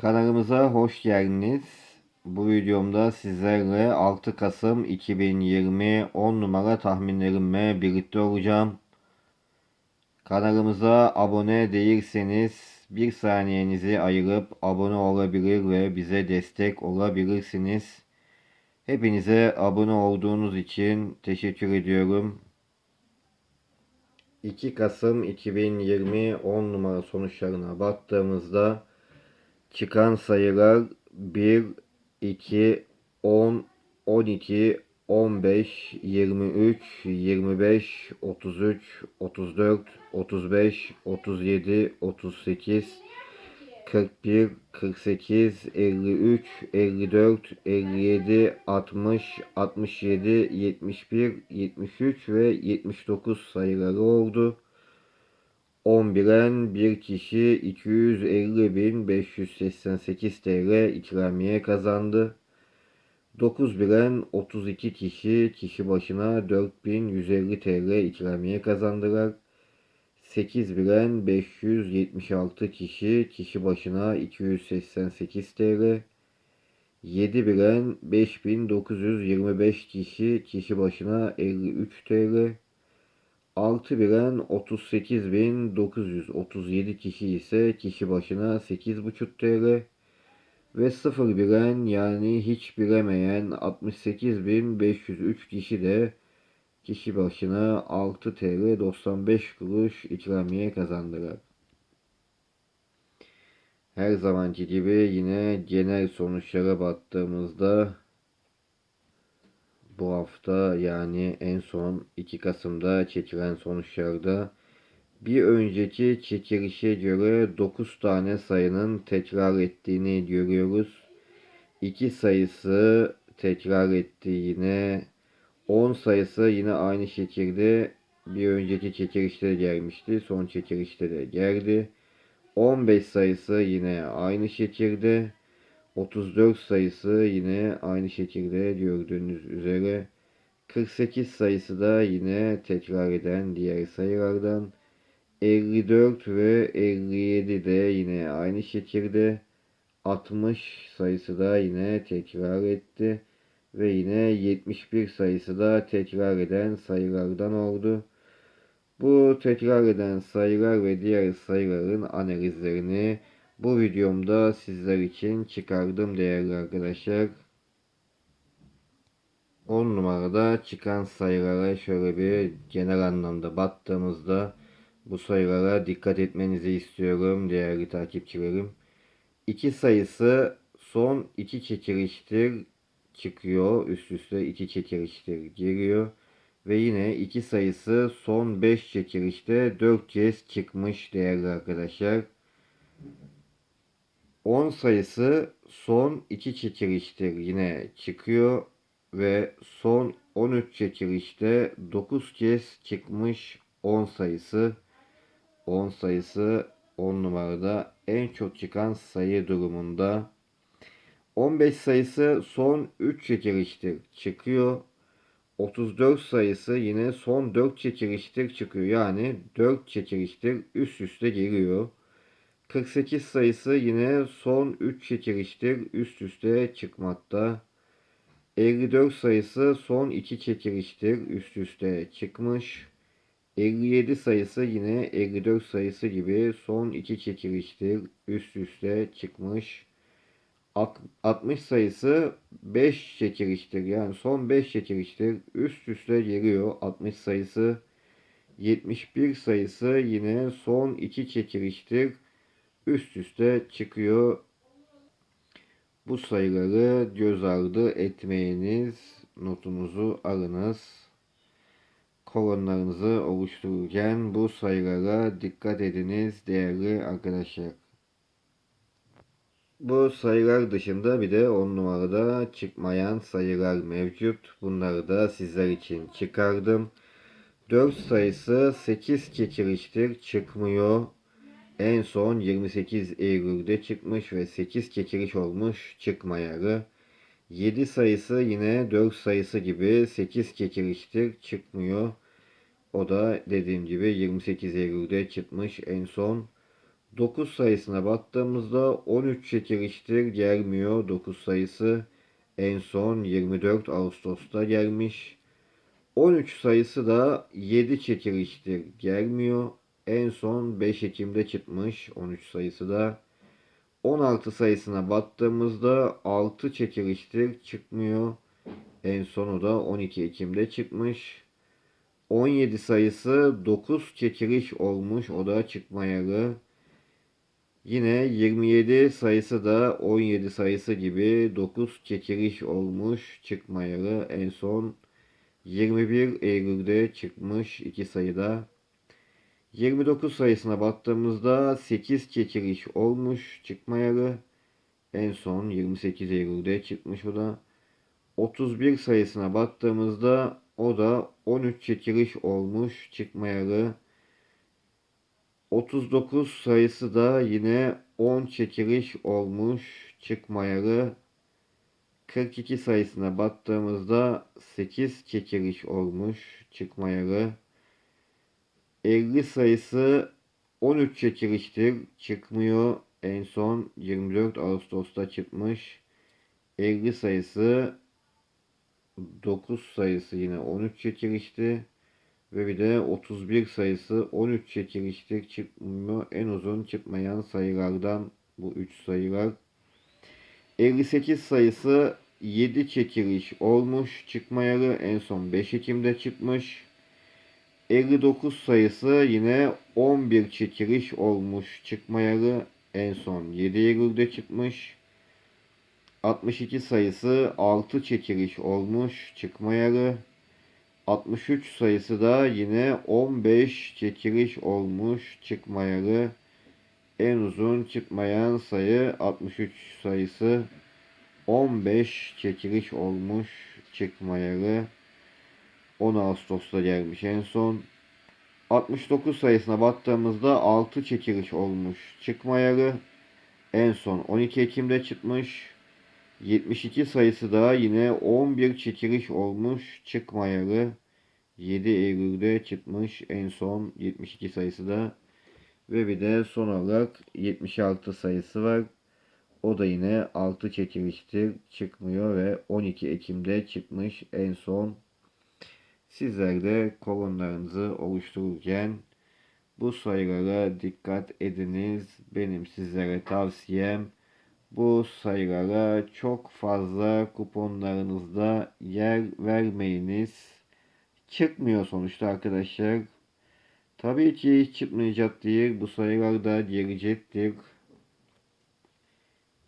Kanalımıza hoş geldiniz. Bu videomda sizlerle 6 Kasım 2020 10 numara tahminlerimle birlikte olacağım. Kanalımıza abone değilseniz bir saniyenizi ayırıp abone olabilir ve bize destek olabilirsiniz. Hepinize abone olduğunuz için teşekkür ediyorum. 2 Kasım 2020 10 numara sonuçlarına baktığımızda çıkan sayılar 1, 2, 10, 12, 15, 23, 25, 33, 34, 35, 37, 38, 41, 48, 53, 54, 57, 60, 67, 71, 73 ve 79 sayıları oldu. 11'en bir kişi 250.588 TL ikramiye kazandı. 9 bilen 32 kişi kişi başına 4150 TL ikramiye kazandılar. 8 bilen 576 kişi kişi başına 288 TL. 7 bilen 5925 kişi kişi başına 53 TL. 6 bilen 38.937 kişi ise kişi başına 8,5 TL ve 0 bilen yani hiç bilemeyen 68.503 kişi de kişi başına 6 TL 95 kuruş ikramiye kazandılar. Her zamanki gibi yine genel sonuçlara baktığımızda bu hafta yani en son 2 Kasım'da çekilen sonuçlarda bir önceki çekilişe göre 9 tane sayının tekrar ettiğini görüyoruz. 2 sayısı tekrar etti yine. 10 sayısı yine aynı şekilde bir önceki çekilişte de gelmişti. Son çekilişte de geldi. 15 sayısı yine aynı şekilde. 34 sayısı yine aynı şekilde gördüğünüz üzere. 48 sayısı da yine tekrar eden diğer sayılardan. 54 ve 57 de yine aynı şekilde. 60 sayısı da yine tekrar etti ve yine 71 sayısı da tekrar eden sayılardan oldu. Bu tekrar eden sayılar ve diğer sayıların analizlerini bu videomda sizler için çıkardım değerli arkadaşlar. 10 numarada çıkan sayılara şöyle bir genel anlamda baktığımızda bu sayılara dikkat etmenizi istiyorum değerli takipçilerim. 2 sayısı son 2 çekiliştir çıkıyor. Üst üste 2 çekiliştir giriyor. Ve yine 2 sayısı son 5 çekilişte 4 kez çıkmış değerli arkadaşlar. 10 sayısı son 2 çekiliştir yine çıkıyor ve son 13 çekilişte 9 kez çıkmış 10 sayısı. 10 sayısı 10 numarada en çok çıkan sayı durumunda. 15 sayısı son 3 çekiliştir çıkıyor. 34 sayısı yine son 4 çekiliştir çıkıyor. Yani 4 çekiliştir üst üste geliyor. 48 sayısı yine son 3 çekiliştir üst üste çıkmakta. 54 sayısı son 2 çekiliştir üst üste çıkmış. 57 sayısı yine 54 sayısı gibi son 2 çekiliştir üst üste çıkmış. 60 sayısı 5 çekiliştir. Yani son 5 çekiliştir üst üste geliyor 60 sayısı. 71 sayısı yine son 2 çekiliştir üst üste çıkıyor. Bu sayıları göz ardı etmeyiniz. Notunuzu alınız. Kolonlarınızı oluştururken bu sayılara dikkat ediniz değerli arkadaşlar. Bu sayılar dışında bir de 10 numarada çıkmayan sayılar mevcut. Bunları da sizler için çıkardım. 4 sayısı 8 çekiliştir çıkmıyor. En son 28 Eylül'de çıkmış ve 8 çekiliş olmuş çıkmayalı. 7 sayısı yine 4 sayısı gibi 8 çekiliştir çıkmıyor. O da dediğim gibi 28 Eylül'de çıkmış en son. 9 sayısına baktığımızda 13 çekiliştir gelmiyor 9 sayısı. En son 24 Ağustos'ta gelmiş. 13 sayısı da 7 çekiliştir gelmiyor. En son 5 Ekim'de çıkmış 13 sayısı da. 16 sayısına baktığımızda 6 çekiliştir çıkmıyor. En sonu da 12 Ekim'de çıkmış. 17 sayısı 9 çekiliş olmuş. O da çıkmayalı. Yine 27 sayısı da 17 sayısı gibi 9 çekiliş olmuş. Çıkmayalı. En son 21 Eylül'de çıkmış iki sayıda. 29 sayısına baktığımızda 8 çekiliş olmuş çıkmayalı. En son 28 Eylül'de çıkmış o da. 31 sayısına baktığımızda o da 13 çekiliş olmuş çıkmayalı. 39 sayısı da yine 10 çekiliş olmuş çıkmayalı. 42 sayısına baktığımızda 8 çekiliş olmuş çıkmayalı. 50 sayısı 13 çekiliştir çıkmıyor. En son 24 Ağustos'ta çıkmış. 50 sayısı 9 sayısı yine 13 çekilişti. Ve bir de 31 sayısı 13 çekiliştir çıkmıyor. En uzun çıkmayan sayılardan bu 3 sayılar. 58 sayısı 7 çekiliş olmuş çıkmayalı. En son 5 Ekim'de çıkmış. 59 sayısı yine 11 çekiliş olmuş çıkmayalı. En son 7 Eylül'de çıkmış. 62 sayısı 6 çekiliş olmuş çıkmayalı. 63 sayısı da yine 15 çekiliş olmuş çıkmayalı. En uzun çıkmayan sayı 63 sayısı 15 çekiliş olmuş çıkmayalı. 10 Ağustos'ta gelmiş en son. 69 sayısına baktığımızda 6 çekiliş olmuş çıkmayalı. En son 12 Ekim'de çıkmış. 72 sayısı da yine 11 çekiliş olmuş çıkmayalı. 7 Eylül'de çıkmış en son 72 sayısı da. Ve bir de son olarak 76 sayısı var. O da yine 6 çekiliştir çıkmıyor ve 12 Ekim'de çıkmış en son. Sizler de kolonlarınızı oluştururken bu sayılara dikkat ediniz. Benim sizlere tavsiyem bu sayılara çok fazla kuponlarınızda yer vermeyiniz. Çıkmıyor sonuçta arkadaşlar. Tabii ki çıkmayacak değil. Bu sayılar da gelecektir.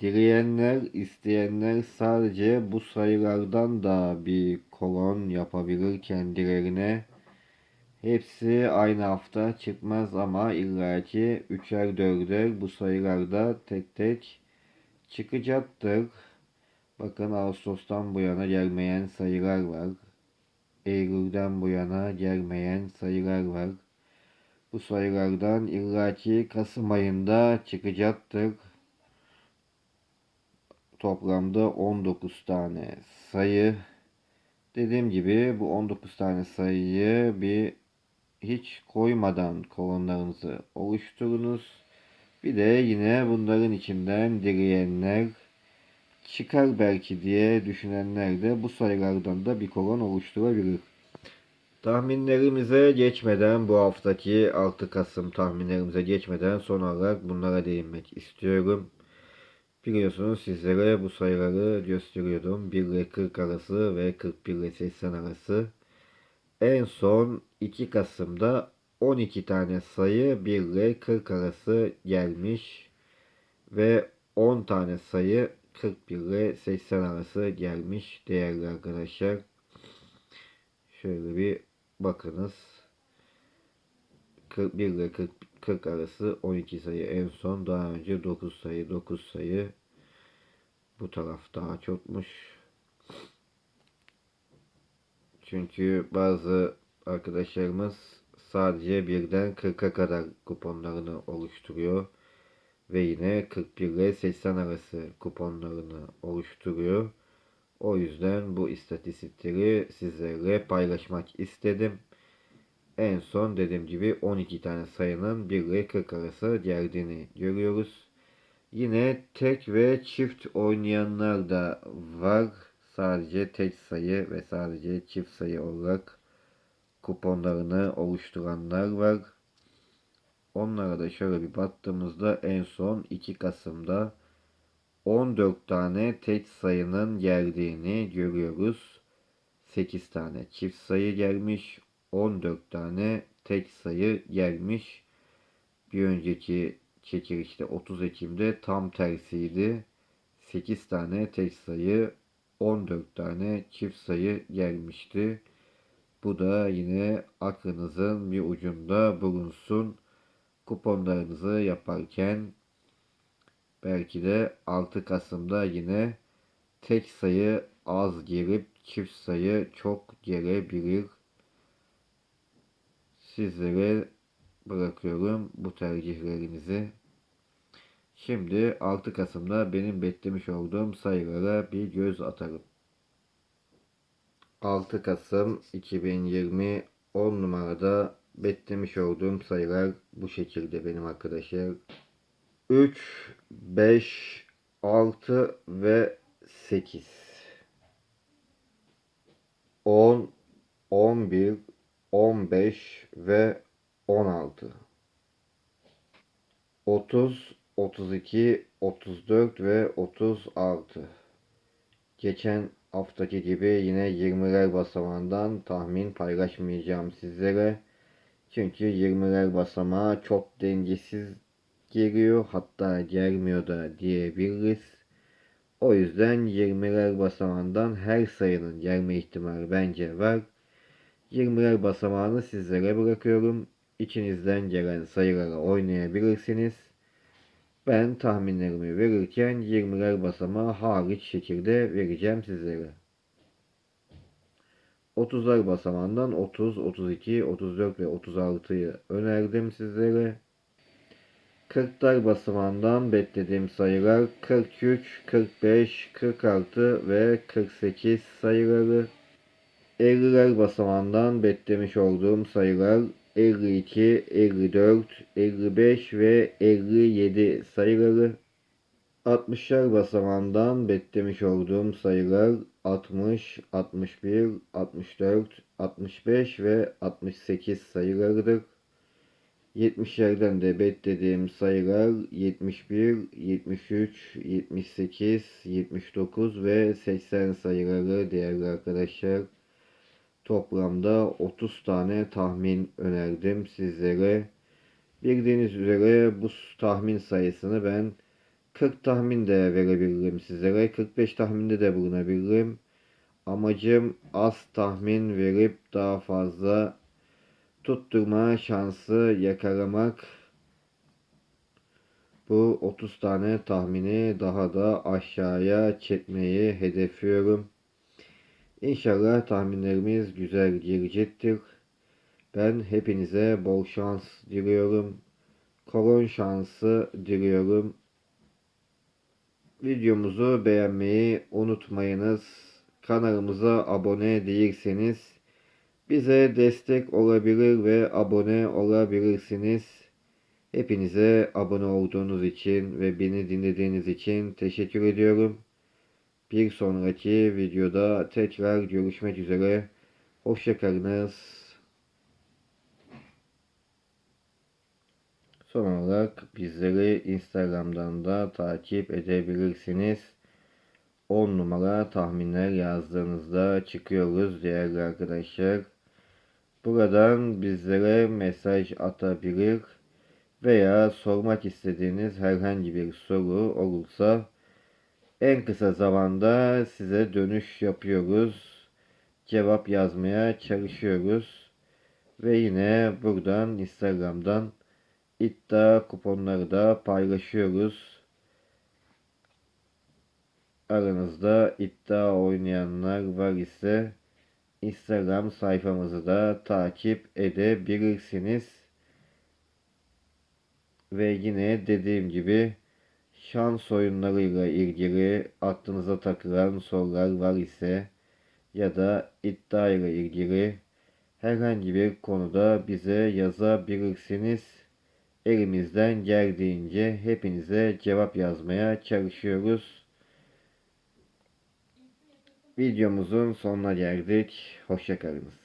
Dileyenler, isteyenler sadece bu sayılardan da bir kolon yapabilir kendilerine. Hepsi aynı hafta çıkmaz ama illaki üçer dörder bu sayılarda tek tek çıkacaktır. Bakın Ağustos'tan bu yana gelmeyen sayılar var. Eylül'den bu yana gelmeyen sayılar var. Bu sayılardan illaki Kasım ayında çıkacaktır. Toplamda 19 tane sayı. Dediğim gibi bu 19 tane sayıyı bir hiç koymadan kolonlarınızı oluşturunuz. Bir de yine bunların içinden dileyenler çıkar belki diye düşünenler de bu sayılardan da bir kolon oluşturabilir. Tahminlerimize geçmeden bu haftaki 6 Kasım tahminlerimize geçmeden son olarak bunlara değinmek istiyorum. Biliyorsunuz sizlere bu sayıları gösteriyordum. 1 ile 40 arası ve 41 ile 80 arası. En son 2 Kasım'da 12 tane sayı 1 ile 40 arası gelmiş. Ve 10 tane sayı 41 ile 80 arası gelmiş değerli arkadaşlar. Şöyle bir bakınız. 41 ile 40, 40 arası 12 sayı en son. Daha önce 9 sayı 9 sayı. Bu taraf daha çokmuş. Çünkü bazı arkadaşlarımız sadece birden 40'a kadar kuponlarını oluşturuyor. Ve yine 41 ile 80 arası kuponlarını oluşturuyor. O yüzden bu istatistikleri sizlerle paylaşmak istedim. En son dediğim gibi 12 tane sayının 1 ile 40 arası geldiğini görüyoruz. Yine tek ve çift oynayanlar da var. Sadece tek sayı ve sadece çift sayı olarak kuponlarını oluşturanlar var. Onlara da şöyle bir baktığımızda en son 2 Kasım'da 14 tane tek sayının geldiğini görüyoruz. 8 tane çift sayı gelmiş. 14 tane tek sayı gelmiş. Bir önceki çekilişte 30 Ekim'de tam tersiydi. 8 tane tek sayı 14 tane çift sayı gelmişti. Bu da yine aklınızın bir ucunda bulunsun. Kuponlarınızı yaparken belki de 6 Kasım'da yine tek sayı az girip çift sayı çok gelebilir. Sizlere bırakıyorum bu tercihlerinizi. Şimdi 6 Kasım'da benim beklemiş olduğum sayılara bir göz atalım. 6 Kasım 2020 10 numarada beklemiş olduğum sayılar bu şekilde benim arkadaşlar. 3, 5, 6 ve 8. 10, 11, 15 ve 16. 30, 32, 34 ve 36. Geçen haftaki gibi yine 20'ler basamağından tahmin paylaşmayacağım sizlere. Çünkü 20'ler basamağı çok dengesiz geliyor hatta gelmiyor da diyebiliriz. O yüzden 20'ler basamağından her sayının gelme ihtimali bence var. 20'ler basamağını sizlere bırakıyorum. İçinizden gelen sayılara oynayabilirsiniz. Ben tahminlerimi verirken 20'ler basamağı hariç şekilde vereceğim sizlere. 30'lar basamağından 30, 32, 34 ve 36'yı önerdim sizlere. 40'lar basamağından beklediğim sayılar 43, 45, 46 ve 48 sayıları. 50'ler basamağından beklemiş olduğum sayılar 52, 54, 55 ve 57 sayıları. 60'lar basamağından beklemiş olduğum sayılar 60, 61, 64, 65 ve 68 sayılarıdır. 70'lerden de beklediğim sayılar 71, 73, 78, 79 ve 80 sayıları değerli arkadaşlar. Toplamda 30 tane tahmin önerdim sizlere. Bildiğiniz üzere bu tahmin sayısını ben 40 tahmin de verebilirim sizlere. 45 tahminde de bulunabilirim. Amacım az tahmin verip daha fazla tutturma şansı yakalamak. Bu 30 tane tahmini daha da aşağıya çekmeyi hedefliyorum. İnşallah tahminlerimiz güzel gelecektir. Ben hepinize bol şans diliyorum. Kolon şansı diliyorum. Videomuzu beğenmeyi unutmayınız. Kanalımıza abone değilseniz bize destek olabilir ve abone olabilirsiniz. Hepinize abone olduğunuz için ve beni dinlediğiniz için teşekkür ediyorum. Bir sonraki videoda tekrar görüşmek üzere. Hoşçakalınız. Son olarak bizleri Instagram'dan da takip edebilirsiniz. 10 numara tahminler yazdığınızda çıkıyoruz değerli arkadaşlar. Buradan bizlere mesaj atabilir veya sormak istediğiniz herhangi bir soru olursa en kısa zamanda size dönüş yapıyoruz. Cevap yazmaya çalışıyoruz. Ve yine buradan Instagram'dan iddia kuponları da paylaşıyoruz. Aranızda iddia oynayanlar var ise Instagram sayfamızı da takip edebilirsiniz. Ve yine dediğim gibi şans oyunlarıyla ilgili aklınıza takılan sorular var ise ya da iddia ile ilgili herhangi bir konuda bize yazabilirsiniz. Elimizden geldiğince hepinize cevap yazmaya çalışıyoruz. Videomuzun sonuna geldik. Hoşçakalınız.